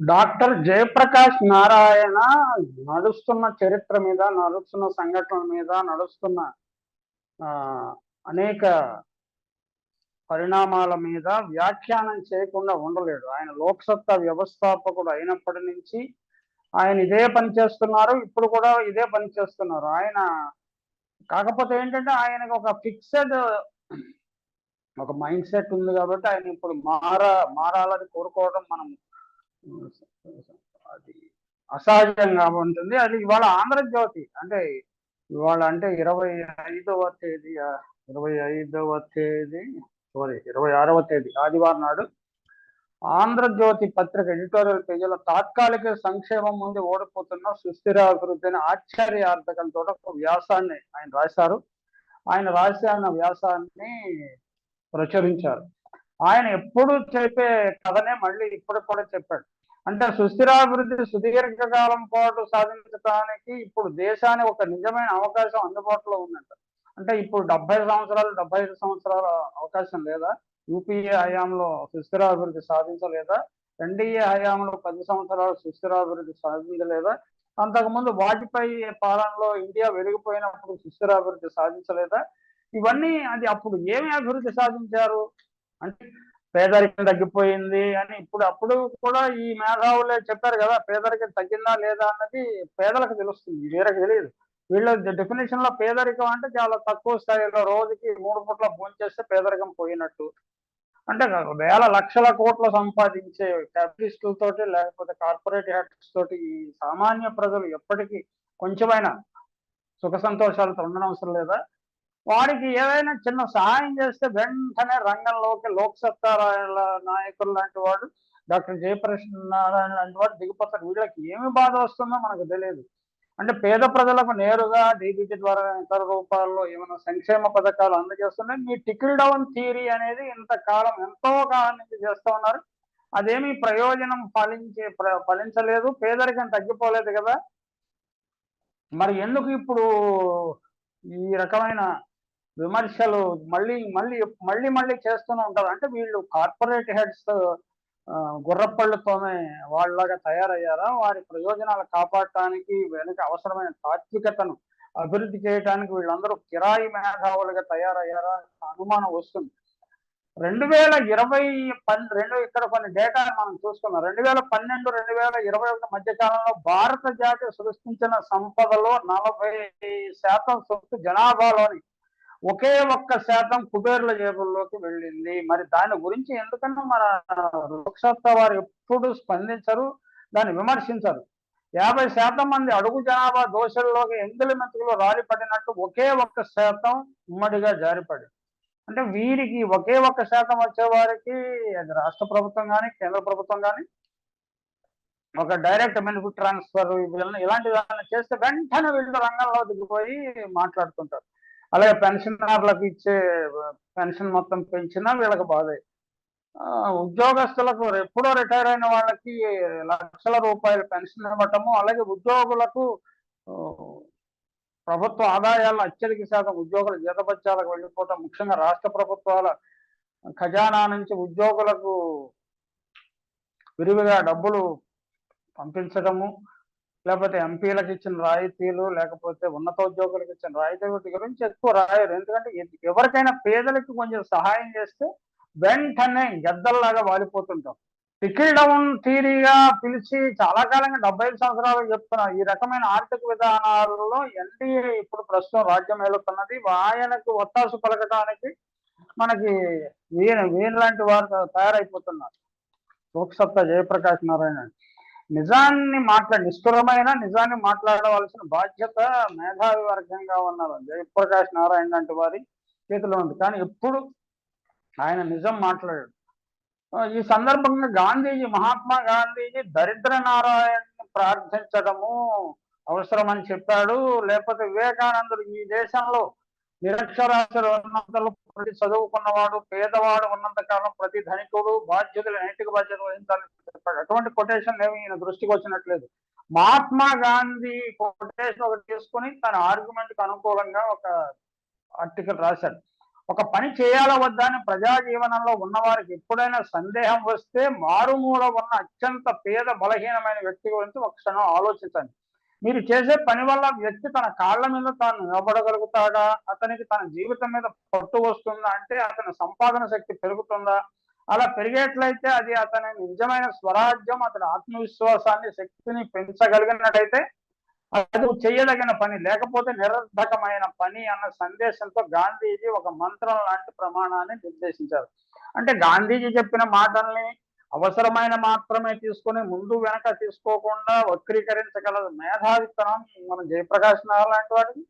Doctor Jayaprakash Narayana నడుస్తున్న చరిత్ర మీద నడుస్తున్న సంఘటనల మీద నడుస్తున్న అనేక పరిణామాల మీద వ్యాఖ్యానం చేయకుండా ఉండలేడు. ఆయన లోక్సత్తా వ్యవస్థాపకుడు అయినప్పటి నుంచి ఆయన ఇదే పని చేస్తున్నారు. ఇప్పుడు కూడా ఇదే పని చేస్తున్నారు. ఆయన కాకపోతే ఏంటంటే ఆయనకు ఒక ఫిక్సెడ్ ఒక మైండ్ సెట్ ఉంది కాబట్టి ఆయన ఇప్పుడు మార మారాలని కోరుకోవడం మనం అది అసహజంగా ఉంటుంది. అది ఇవాళ ఆంధ్రజ్యోతి అంటే ఇవాళ అంటే ఇరవై ఐదవ తేదీ ఇరవై ఐదవ తేదీ సారీ ఇరవై ఆరవ తేదీ ఆదివారం నాడు ఆంధ్రజ్యోతి పత్రిక ఎడిటోరియల్ పేజీలో తాత్కాలిక సంక్షేమం ముందు ఓడిపోతున్న సుస్థిర అభివృద్ధి అని ఆశ్చర్యార్థకంతో ఒక వ్యాసాన్ని ఆయన రాశారు. ఆయన రాసిన వ్యాసాన్ని ప్రచురించారు. ఆయన ఎప్పుడు చెప్పే కథనే మళ్ళీ ఇప్పుడు కూడా చెప్పాడు. అంటే సుస్థిరాభివృద్ధి సుదీర్ఘకాలం పాటు సాధించడానికి ఇప్పుడు దేశానికి ఒక నిజమైన అవకాశం అందుబాటులో ఉందంట. అంటే ఇప్పుడు డెబ్బై సంవత్సరాలు డెబ్బై ఐదు సంవత్సరాల అవకాశం లేదా? యూపీఏ హయాంలో సుస్థిరాభివృద్ధి సాధించలేదా? ఎన్డీఏ హయాంలో పది సంవత్సరాలు సుస్థిరాభివృద్ధి సాధించలేదా? అంతకుముందు వాజ్పేయి పాలనలో ఇండియా వెలిగిపోయినప్పుడు సుస్థిరాభివృద్ధి సాధించలేదా? ఇవన్నీ అది అప్పుడు ఏమి అభివృద్ధి సాధించారు? అంటే పేదరికం తగ్గిపోయింది అని ఇప్పుడు అప్పుడు కూడా ఈ మేధావులే చెప్పారు కదా పేదరికం తగ్గిందా లేదా అన్నది పేదలకు తెలుస్తుంది వీరికి తెలియదు. వీళ్ళ డెఫినేషన్లో పేదరికం అంటే చాలా తక్కువ స్థాయిలో రోజుకి మూడు పూట్ల భోంచేస్తే పేదరికం పోయినట్టు. అంటే వేల లక్షల కోట్లు సంపాదించే క్యాపిటలిస్టులతోటి లేకపోతే కార్పొరేట్ హెడ్స్ తోటి ఈ సామాన్య ప్రజలు ఎప్పటికీ కొంచెమైనా సుఖ సంతోషాలతో ఉండడం అవసరం లేదా? వారికి ఏదైనా చిన్న సహాయం చేస్తే వెంటనే రంగంలోకి లోక్సత్తా నాయకులు లాంటి వాడు డాక్టర్ జయప్రసన్న నారాయణ లాంటి వాడు దిగిపోతారు వీళ్ళకి ఏమి బాధ వస్తుందో మనకు తెలియదు. అంటే పేద ప్రజలకు నేరుగా డీబీటీ ద్వారా ఇతర రూపాల్లో ఏమైనా సంక్షేమ పథకాలు అందజేస్తున్నాయి. మీ టికిల్ డౌన్ థియరీ అనేది ఇంతకాలం ఎంతో కాలం నుంచి చేస్తూ ఉన్నారు. అదేమీ ప్రయోజనం ఫలించే ప్ర- ఫలించలేదు. పేదరికం తగ్గిపోలేదు కదా. మరి ఎందుకు ఇప్పుడు ఈ రకమైన విమర్శలు మళ్ళీ మళ్ళీ మళ్ళీ మళ్ళీ చేస్తూనే ఉంటారు. అంటే వీళ్ళు కార్పొరేట్ హెడ్స్ గుర్రపళ్ళతోనే వాళ్ళలాగా తయారయ్యారా? వారి ప్రయోజనాలు కాపాడటానికి వెనుక అవసరమైన తాత్వికతను అభివృద్ధి చేయడానికి వీళ్ళందరూ కిరాయి మేధావులుగా తయారయ్యారా? అనుమానం వస్తుంది. రెండు వేల ఇరవై పన్ రెండు ఇక్కడ కొన్ని డేటా మనం చూసుకున్నాం రెండు వేల పన్నెండు రెండు వేల ఇరవై ఒకటి మధ్య కాలంలో భారత జాతి సృష్టించిన సంపదలో నలభై శాతం సొత్తు జనాభాలోని ఒకే ఒక్క శాతం కుబేర్ల జేబుల్లోకి వెళ్ళింది. మరి దాని గురించి ఎందుకన్నా మన లోక్సత్తా వారు ఎప్పుడు స్పందించరు దాన్ని విమర్శించరు. యాభై శాతం మంది అడుగు జనాభా దోషుల్లోకి ఎంగిలి మెతుకులు రాలిపడినట్టు ఒకే ఒక్క శాతం ఉమ్మడిగా జారిపడి అంటే వీరికి ఒకే ఒక్క శాతం వచ్చేవారికి అది రాష్ట్ర ప్రభుత్వం కానీ కేంద్ర ప్రభుత్వం కానీ ఒక డైరెక్ట్ బెనిఫిట్ ట్రాన్స్ఫర్ ఇలాంటి దాన్ని చేస్తే వెంటనే వీళ్ళు రంగంలో దిగిపోయి మాట్లాడుతుంటారు అలాగే పెన్షనర్లకు ఇచ్చే పెన్షన్ మొత్తం పెంచినా వీళ్ళకి బాధే. ఉద్యోగస్తులకు ఎప్పుడో రిటైర్ అయిన వాళ్ళకి లక్షల రూపాయల పెన్షన్ ఇవ్వటము అలాగే ఉద్యోగులకు ప్రభుత్వ ఆదాయాలు అత్యధిక శాతం ఉద్యోగుల జీతపత్యాలకు వెళ్ళిపోవటం ముఖ్యంగా రాష్ట్ర ప్రభుత్వాల ఖజానా నుంచి ఉద్యోగులకు విరివిగా డబ్బులు పంపించడము లేకపోతే ఎంపీలకు ఇచ్చిన రాయితీలు లేకపోతే ఉన్నతోద్యోగులకు ఇచ్చిన రాయితీ వీటి గురించి ఎక్కువ రాయరు. ఎందుకంటే ఎవరికైనా పేదలకు కొంచెం సహాయం చేస్తే వెంటనే గద్దల్లాగా వాలిపోతుంటాం. టికిల్ డౌన్ థీరీగా పిలిచి చాలా కాలంగా డెబ్బై ఐదు సంవత్సరాలు చెప్తున్నా ఈ రకమైన ఆర్థిక విధానాలలో ఎన్డీఏ ఇప్పుడు ప్రస్తుతం రాజ్యం ఏలుతున్నది ఆయనకు ఒత్తాసు పలకటానికి మనకి వీణ వీణ లాంటి వారు తయారైపోతున్నారు. లోక్సత్తా జయప్రకాష్ నారాయణ. నిజాన్ని మాట్లాడి నిష్ఠురమైన నిజాన్ని మాట్లాడవలసిన బాధ్యత మేధావి వర్గంగా ఉన్న జయప్రకాష్ నారాయణ లాంటి వారి చేతిలో ఉంది. కానీ ఎప్పుడు ఆయన నిజం మాట్లాడాడు. ఈ సందర్భంగా గాంధీజీ మహాత్మా గాంధీజీ దరిద్ర నారాయణని ప్రార్థించడము అవసరమని చెప్పాడు. లేకపోతే వివేకానందుడు ఈ దేశంలో నిరక్షరాస్యులు ప్రతి చదువుకున్నవాడు పేదవాడు ఉన్నంత కాలం ప్రతి ధనికుడు బాధ్యతలు నైతిక బాధ్యత వహించాలని చెప్పాడు. అటువంటి కొటేషన్ ఏమి ఈయన దృష్టికి వచ్చినట్లేదు. మహాత్మా గాంధీ కొటేషన్ ఒకటి తీసుకొని తన ఆర్గ్యుమెంట్కి అనుకూలంగా ఒక ఆర్టికల్ రాశాడు. ఒక పని చేయాలా వద్దా అని ప్రజా జీవనంలో ఉన్నవారికి ఎప్పుడైనా సందేహం వస్తే మారుమూల ఉన్న అత్యంత పేద బలహీనమైన వ్యక్తి గురించి ఒక క్షణం ఆలోచించండి. మీరు చేసే పని వల్ల వ్యక్తి తన కాళ్ళ మీద తాను నిలబడగలుగుతాడా? అతనికి తన జీవితం మీద పట్టు వస్తుందా? అంటే అతని సంపాదన శక్తి పెరుగుతుందా? అలా పెరిగేట్లయితే అది అతని నిజమైన స్వరాజ్యం అతని ఆత్మవిశ్వాసాన్ని శక్తిని పెంచగలిగినట్టయితే అది చేయదగిన పని. లేకపోతే నిరర్ధకమైన పని అన్న సందేశంతో గాంధీజీ ఒక మంత్రం లాంటి ప్రమాణాన్ని నిర్దేశించారు. అంటే గాంధీజీ చెప్పిన మాటల్ని అవసరమైన మాత్రమే తీసుకొని ముందు వెనక తీసుకోకుండా వక్రీకరించగల మేధావితనం మన జయప్రకాష్ నారాయణ లాంటి వాడికి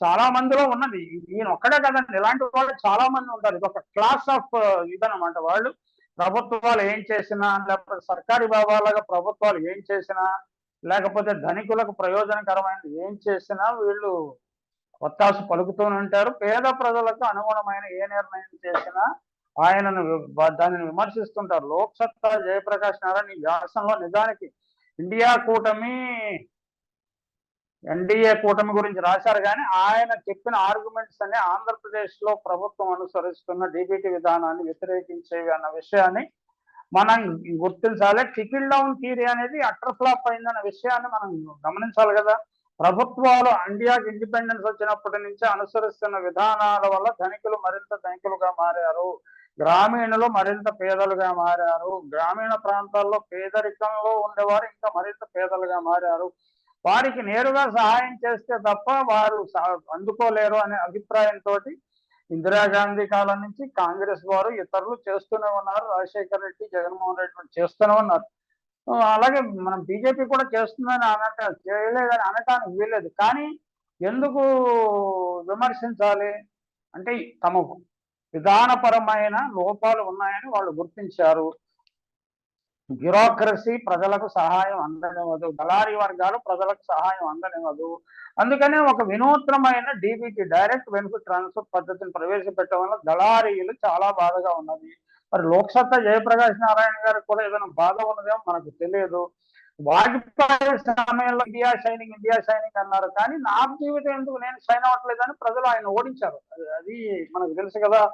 చాలా మందిలో ఉన్నది. ఈయన ఒక్కడే కదండి. ఇలాంటి వాళ్ళు చాలా మంది ఉంటారు. ఇది ఒక క్లాస్ ఆఫ్ ఇదనమాట వాళ్ళు ప్రభుత్వాలు ఏం చేసినా లేకపోతే సర్కారీ భావాలుగా ప్రభుత్వాలు ఏం చేసినా లేకపోతే ధనికులకు ప్రయోజనకరమైన ఏం చేసినా వీళ్ళు ఒత్తాసు పలుకుతూనే ఉంటారు. పేద ప్రజలకు అనుగుణమైన ఏ నిర్ణయం చేసినా ఆయనను దానిని విమర్శిస్తుంటారు. లోక్సత్తా జయప్రకాష్ నారాయణ ఈ వ్యాసంలో నిజానికి ఇండియా కూటమి ఎన్డీఏ కూటమి గురించి రాశారు కానీ ఆయన చెప్పిన ఆర్గ్యుమెంట్స్ అనే ఆంధ్రప్రదేశ్లో ప్రభుత్వం అనుసరిస్తున్న డీబీటీ విధానాన్ని వ్యతిరేకించేవి అన్న విషయాన్ని మనం గుర్తించాలి. టికిల్ డౌన్ థీరీ అనేది అటర్ ఫ్లాప్ అయిందన్న విషయాన్ని మనం గమనించాలి కదా. ప్రభుత్వాలు ఇండియాకి ఇండిపెండెన్స్ వచ్చినప్పటి నుంచి అనుసరిస్తున్న విధానాల వల్ల ధనికులు మరింత ధనికులుగా మారారు. గ్రామీణులు మరింత పేదలుగా మారారు. గ్రామీణ ప్రాంతాల్లో పేదరికంలో ఉండేవారు ఇంకా మరింత పేదలుగా మారారు. వారికి నేరుగా సహాయం చేస్తే తప్ప వారు సహ- అందుకోలేరు అనే అభిప్రాయంతో ఇందిరాగాంధీ కాలం నుంచి కాంగ్రెస్ వారు ఇతరులు చేస్తూనే ఉన్నారు. రాజశేఖర రెడ్డి జగన్మోహన్ రెడ్డి చేస్తూనే ఉన్నారు. అలాగే మనం బీజేపీ కూడా చేస్తుందని అనట చేయలేదని అనటానికి వీల్లేదు. కానీ ఎందుకు విమర్శించాలి? అంటే తమ విధానపరమైన లోపాలు ఉన్నాయని వాళ్ళు గుర్తించారు. బ్యూరోక్రసీ ప్రజలకు సహాయం అందనివ్వదు. దళారీ వర్గాలు ప్రజలకు సహాయం అందనివ్వదు. అందుకనే ఒక వినూత్నమైన డీబీటీ డైరెక్ట్ బెనిఫిట్ ట్రాన్స్ఫర్ పద్ధతిని ప్రవేశపెట్టడం వల్ల దళారీలు చాలా బాధగా ఉన్నది. మరి లోక్సత్తా జయప్రకాష్ నారాయణ గారికి కూడా ఏదైనా బాధ ఉన్నదేమో మనకు తెలియదు. వాజ్పేయి సమయంలో ఇండియా షైనింగ్ ఇండియా షైనింగ్ అన్నారు. కానీ నా జీవితం ఎందుకు నేను షైన్ అవ్వట్లేదని ప్రజలు ఆయన ఓడించారు. అది- అది మనకు తెలుసు కదా.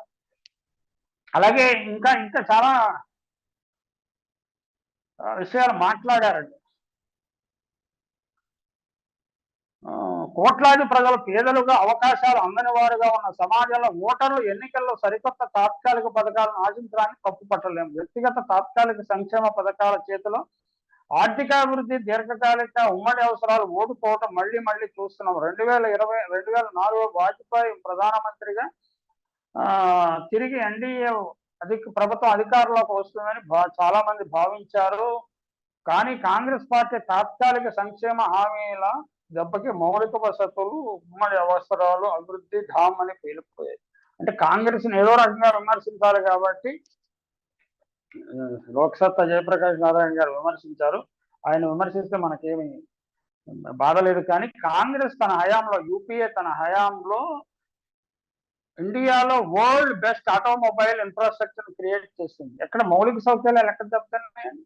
అలాగే ఇంకా ఇంకా చాలా విషయాలు మాట్లాడారండి. కోట్లాది ప్రజలు పేదలుగా అవకాశాలు అందని వారుగా ఉన్న సమాజంలో ఓటర్లు ఎన్నికల్లో సరికొత్త తాత్కాలిక పథకాలను ఆశించడానికి తప్పు పట్టలేము. వ్యక్తిగత తాత్కాలిక సంక్షేమ పథకాల చేతిలో ఆర్థికాభివృద్ధి దీర్ఘకాలిక ఉమ్మడి అవసరాలు ఓడిపోవటం మళ్ళీ మళ్ళీ చూస్తున్నాం. రెండు వేల ఇరవై రెండు వేల నాలుగు వాజ్పేయి ప్రధానమంత్రిగా తిరిగి ఎన్డీఏ అధిక ప్రభుత్వం అధికారంలోకి వస్తుందని చాలా మంది భావించారు. కానీ కాంగ్రెస్ పార్టీ తాత్కాలిక సంక్షేమ హామీల దెబ్బకి మౌలిక వసతులు ఉమ్మడి అవసరాలు అభివృద్ధి ధామ్ అని పేలిపోయాయి. అంటే కాంగ్రెస్ ఏదో రకంగా విమర్శించాలి కాబట్టి లోక్సత్తా జయప్రకాష్ నారాయణ గారు విమర్శించారు. ఆయన విమర్శిస్తే మనకేమి బాధలేదు కానీ కాంగ్రెస్ తన హయాంలో యూపీఏ తన హయాంలో ఇండియాలో world best automobile infrastructure create చేసింది. ఎక్కడ మౌలిక సౌకర్యాలు ఎక్కడ చెప్తున్నాయండి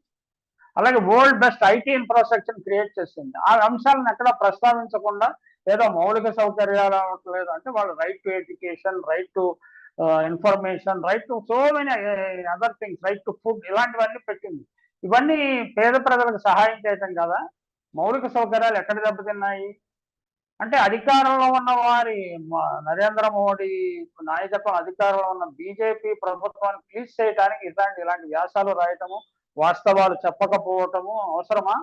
అలాగే world best IT infrastructure create చేసింది. ఆ అంశాలను ఎక్కడ ప్రస్తావించకుండా ఏదో మౌలిక సౌకర్యాలు అవ్వట్లేదు అంటే వాళ్ళు right to education right to information right to so many other things right to food ఇలాంటివన్నీ పెట్టింది. ఇవన్నీ పేద ప్రజలకు సహాయం చేయటం కదా. మౌలిక సౌకర్యాలు ఎక్కడ దెబ్బతిన్నాయి? అంటే అధికారంలో ఉన్న వారి నరేంద్ర మోడీ నాయకత్వం అధికారంలో ఉన్న బీజేపీ ప్రభుత్వాన్ని ప్లీజ్ చేయడానికి ఇలాంటి ఇలాంటి వ్యాసాలు రాయటము వాస్తవాలు చెప్పకపోవటము అవసరమా?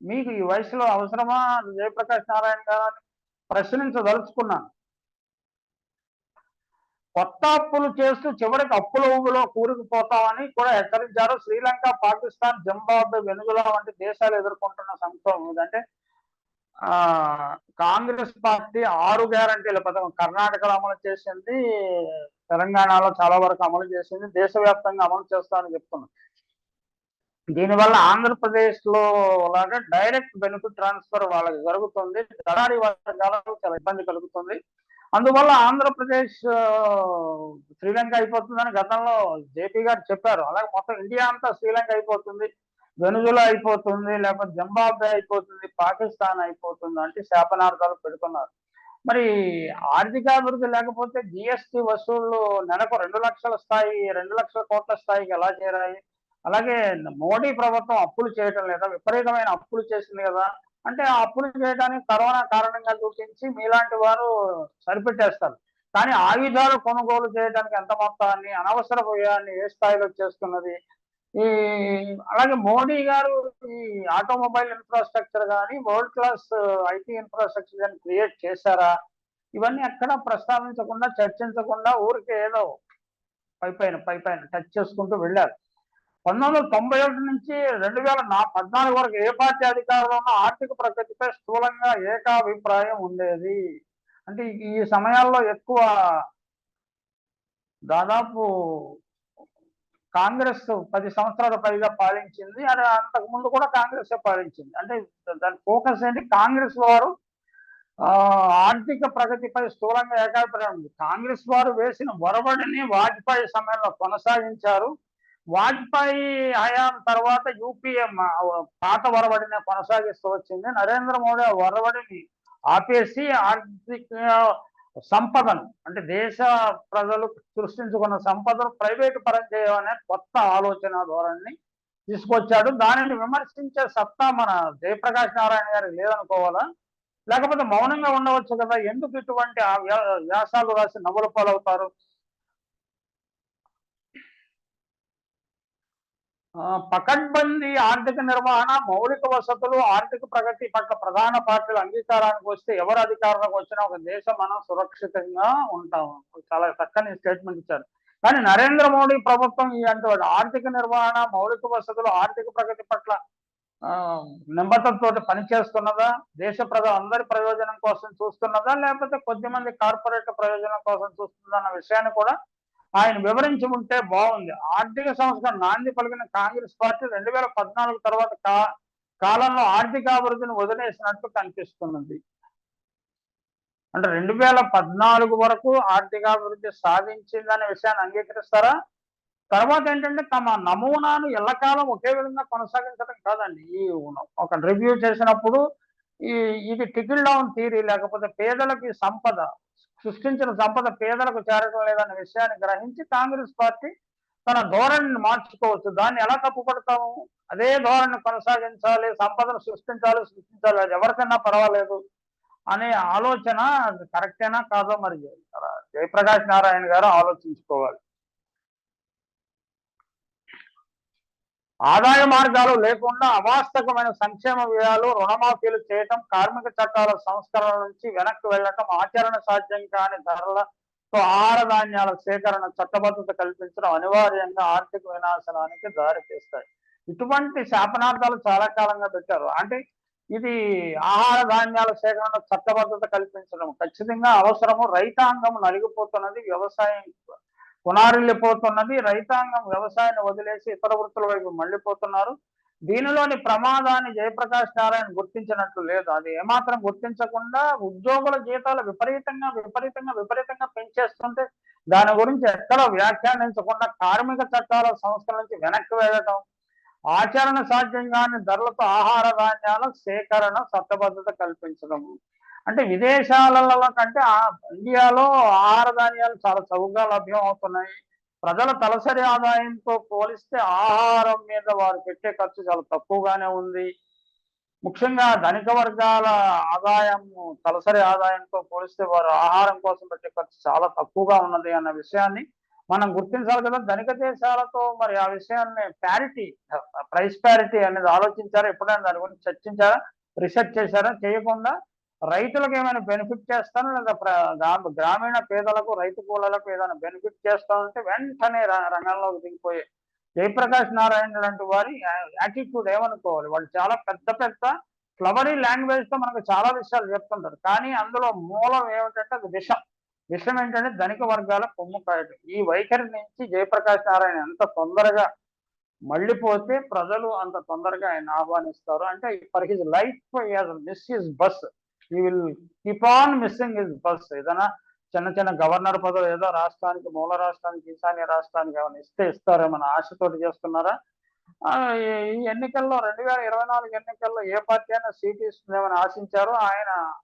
మీకు ఈ వయసులో అవసరమా? జయప్రకాష్ నారాయణ గారాన్ని ప్రశ్నించదలుచుకున్నాను కొత్త అప్పులు చేస్తూ చివరికి అప్పుల ఊబిలో కూరుకుపోతామని కూడా హెచ్చరించారు. శ్రీలంక పాకిస్తాన్ జింబాబ్వే వెనుగుల వంటి దేశాలు ఎదుర్కొంటున్న సంక్షోభం. ఇదంటే కాంగ్రెస్ పార్టీ ఆరు గ్యారంటీల పథకం. కర్ణాటకలో అమలు చేసింది తెలంగాణలో చాలా వరకు అమలు చేసింది. దేశవ్యాప్తంగా అమలు చేస్తామని చెప్తున్నాం. దీనివల్ల ఆంధ్రప్రదేశ్లో లాగా డైరెక్ట్ బెనిఫిట్ ట్రాన్స్ఫర్ వాళ్ళకి జరుగుతుంది. దళారీ వర్గాలకు చాలా ఇబ్బంది కలుగుతుంది. అందువల్ల ఆంధ్రప్రదేశ్ శ్రీలంక అయిపోతుందని గతంలో జేపీ గారు చెప్పారు. అలాగే మొత్తం ఇండియా అంతా శ్రీలంక అయిపోతుంది. వెనుజులా అయిపోతుంది లేకపోతే జింబాబ్వే అయిపోతుంది పాకిస్తాన్ అయిపోతుంది అంటే శాపనార్థాలు పెడుతున్నారు. మరి ఆర్థికాభివృద్ధి లేకపోతే జిఎస్టి వసూళ్ళు నెలకు రెండు లక్షల స్థాయి రెండు లక్షల కోట్ల స్థాయికి ఎలా చేరాయి? అలాగే మోడీ ప్రభుత్వం అప్పులు చేయటం లేదా విపరీతమైన అప్పులు చేసింది కదా అంటే ఆ అప్పులు చేయడానికి కరోనా కారణంగా చూపించి మీలాంటి వారు సరిపెట్టేస్తారు. కానీ ఆయుధాలు కొనుగోలు చేయడానికి ఎంత మొత్తాన్ని అనవసర వ్యయాన్ని ఏ స్థాయిలో చేస్తున్నది? ఈ అలాగే మోడీ గారు ఈ ఆటోమొబైల్ ఇన్ఫ్రాస్ట్రక్చర్ కానీ వరల్డ్ క్లాస్ ఐటీ ఇన్ఫ్రాస్ట్రక్చర్ కానీ క్రియేట్ చేశారా? ఇవన్నీ ఎక్కడ ప్రస్తావించకుండా చర్చించకుండా ఊరికే ఏదో పై పైన పై పైన టచ్ చేసుకుంటూ వెళ్ళారు. పంతొమ్మిది వందల తొంభై ఒకటి నుంచి రెండు వేల నా పద్నాలుగు వరకు ఏ పార్టీ అధికారంలో ఉన్న ఆర్థిక ప్రగతిపై స్థూలంగా ఏకాభిప్రాయం ఉండేది. అంటే ఈ సమయాల్లో ఎక్కువ దాదాపు కాంగ్రెస్ పది సంవత్సరాల పైగా పాలించింది. అది అంతకు ముందు కూడా కాంగ్రెస్ పాలించింది. అంటే దాని ఫోకస్ ఏంటి? కాంగ్రెస్ వారు ఆర్థిక ప్రగతిపై స్థూలంగా ఏకాభిప్రాయం ఉంది. కాంగ్రెస్ వారు వేసిన ఒరబడిని వాజ్పేయి సమయంలో కొనసాగించారు. వాజ్పేయి హయాం తర్వాత యూపీఏ పాత ఒరబడిని కొనసాగిస్తూ వచ్చింది. నరేంద్ర మోడీ ఆ ఒరబడిని ఆపేసి ఆర్థిక సంపదను. అంటే దేశ ప్రజలు సృష్టించుకున్న సంపదను ప్రైవేటు పరం చేయమనే కొత్త ఆలోచన ధోరణిని తీసుకొచ్చాడు. దానిని విమర్శించే సత్తా మన జయప్రకాష్ నారాయణ గారికి లేదనుకోవాలా? లేకపోతే మౌనంగా ఉండవచ్చు కదా? ఎందుకు ఇటువంటి ఆ వ్యా- వ్యాసాలు రాసి నవ్వుల పాలవుతారు? పకడ్బందీ ఆర్థిక నిర్వహణ మౌలిక వసతులు ఆర్థిక ప్రగతి పట్ల ప్రధాన పార్టీలు అంగీకారానికి వస్తే ఎవరు అధికారంలోకి వచ్చినా ఒక దేశం మనం సురక్షితంగా ఉంటాం. చాలా చక్కని స్టేట్మెంట్ ఇచ్చారు. కానీ నరేంద్ర మోడీ ప్రభుత్వం ఈ అంటే ఆర్థిక నిర్వహణ మౌలిక వసతులు ఆర్థిక ప్రగతి పట్ల నిబద్ధతతో పనిచేస్తున్నదా? దేశ ప్రజ అందరి ప్రయోజనం కోసం చూస్తున్నదా? లేకపోతే కొద్దిమంది కార్పొరేట్ ప్రయోజనం కోసం చూస్తుందన్న విషయాన్ని కూడా ఆయన వివరించి ఉంటే బాగుంది. ఆర్థిక సంస్కరణ నాంది పలికిన కాంగ్రెస్ పార్టీ రెండు వేల పద్నాలుగు తర్వాత కా కాలంలో ఆర్థికాభివృద్ధిని వదిలేసినట్టు కనిపిస్తున్నది. అంటే రెండు వేల పద్నాలుగు వరకు ఆర్థికాభివృద్ధి సాధించిందనే విషయాన్ని అంగీకరిస్తారా? తర్వాత ఏంటంటే తమ నమూనాను ఎల్లకాలం ఒకే విధంగా కొనసాగించడం కాదండి. ఈ ఒక రివ్యూ చేసినప్పుడు ఈ ఇది టికిల్ డౌన్ థీరీ లేకపోతే పేదలకి సంపద సృష్టించిన సంపద పేదలకు చేరడం లేదన్న విషయాన్ని గ్రహించి కాంగ్రెస్ పార్టీ తన ధోరణిని మార్చుకోవచ్చు. దాన్ని ఎలా తప్పుపడతాము అదే ధోరణి కొనసాగించాలి సంపదను సృష్టించాలి సృష్టించాలి. అది ఎవరికైనా పర్వాలేదు అనే ఆలోచన కరెక్టేనా కాదో మరి జయప్రకాష్ నారాయణ గారు ఆలోచించుకోవాలి. ఆదాయ మార్గాలు లేకుండా అవాస్తవమైన సంక్షేమ వ్యయాలు రుణమాఫీలు చేయటం కార్మిక చట్టాల సంస్కరణ నుంచి వెనక్కి వెళ్ళటం ఆచరణ సాధ్యం కాని ధరలతో ఆహార ధాన్యాల సేకరణ చట్టబద్ధత కల్పించడం అనివార్యంగా ఆర్థిక వినాశనానికి దారితీస్తాయి. ఇటువంటి శాపనార్థాలు చాలా కాలంగా పెట్టారు. అంటే ఇది ఆహార ధాన్యాల సేకరణ చట్టబద్ధత కల్పించడం ఖచ్చితంగా అవసరము. రైతాంగం నలిగిపోతున్నది వ్యవసాయం. పునారిల్లిపోతున్నది రైతాంగం వ్యవసాయాన్ని వదిలేసి ఇతర వృత్తుల వైపు మళ్ళీపోతున్నారు. దీనిలోని ప్రమాదాన్ని జయప్రకాష్ నారాయణ గుర్తించినట్లు లేదు. అది ఏమాత్రం గుర్తించకుండా ఉద్యోగుల జీతాలు విపరీతంగా విపరీతంగా విపరీతంగా పెంచేస్తుంటే దాని గురించి ఎక్కడ వ్యాఖ్యానించకుండా కార్మిక చట్టాల సంస్థల నుంచి వెనక్కి వెళ్ళటం ఆచరణ సాధ్యం కాని ధరలతో ఆహార ధాన్యాల సేకరణ చట్టబద్ధత కల్పించడం. అంటే విదేశాలలో కంటే ఆ- ఇండియాలో ఆహార ధాన్యాలు చాలా చౌకగా లభ్యం అవుతున్నాయి. ప్రజల తలసరి ఆదాయంతో పోలిస్తే ఆహారం మీద వారు పెట్టే ఖర్చు చాలా తక్కువగానే ఉంది. ముఖ్యంగా ధనిక వర్గాల ఆదాయం తలసరి ఆదాయంతో పోలిస్తే వారు ఆహారం కోసం పెట్టే ఖర్చు చాలా తక్కువగా ఉన్నది అన్న విషయాన్ని మనం గుర్తించాలి కదా. ధనిక దేశాలతో మరి ఆ విషయాన్ని ప్యారిటీ ప్రైస్ ప్యారిటీ అనేది ఆలోచించారా? ఎప్పుడైనా దాని గురించి చర్చించారా? రీసెర్చ్ చేశారా? చేయకుండా రైతులకు ఏమైనా బెనిఫిట్ చేస్తాను లేదా గ్రామీణ పేదలకు రైతు కూలలకు ఏదైనా బెనిఫిట్ చేస్తానంటే వెంటనే రంగంలోకి దిగిపోయే జయప్రకాష్ నారాయణ లాంటి వారి యాటిట్యూడ్ ఏమనుకోవాలి? వాళ్ళు చాలా పెద్ద పెద్ద ఫ్లవరీ లాంగ్వేజ్తో మనకు చాలా విషయాలు చెప్తుంటారు. కానీ అందులో మూలం ఏమిటంటే అది విషం. విషయం ఏంటంటే ధనిక వర్గాల కొమ్ము కాయటం ఈ వైఖరి నుంచి జయప్రకాష్ నారాయణ ఎంత తొందరగా మళ్ళీపోతే ప్రజలు అంత తొందరగా ఆయన ఆహ్వానిస్తారు. అంటే for his life miss his bus he will keep on missing his bus ఏదైనా చిన్న చిన్న గవర్నర్ పదవి ఏదో రాష్ట్రానికి మూల రాష్ట్రానికి ఈశాన్య రాష్ట్రానికి ఏమైనా ఇస్తే ఇస్తారేమన్న ఆశతోటి చేస్తున్నారా? ఈ- ఎన్నికల్లో రెండు వేల ఇరవై నాలుగు ఎన్నికల్లో ఏ పార్టీ అయినా సీట్ ఇస్తుందేమని ఆశించారు. ఆయన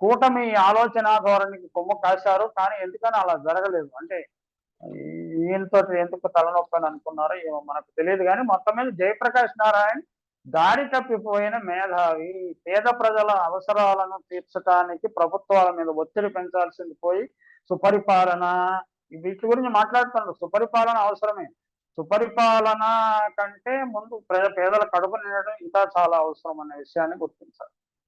కూటమి ఆలోచన ధోరణికి కొమ్మ కాశారు. కానీ ఎందుకని అలా జరగలేదు? అంటే ఈయనతో ఎందుకు తలనొప్పి అని అనుకున్నారో ఏమో మనకు తెలియదు. కానీ మొత్తం మీద జయప్రకాష్ నారాయణ దారి తప్పిపోయిన మేధావి పేద ప్రజల అవసరాలను తీర్చడానికి ప్రభుత్వాల మీద ఒత్తిడి పెంచాల్సింది పోయి సుపరిపాలన. వీటి గురించి మాట్లాడుతున్నాడు సుపరిపాలన అవసరమే. సుపరిపాలన కంటే ముందు ప్రజ పేదల కడుపు నిండడం ఇంకా చాలా అవసరం అనే విషయాన్ని గుర్తించాలి.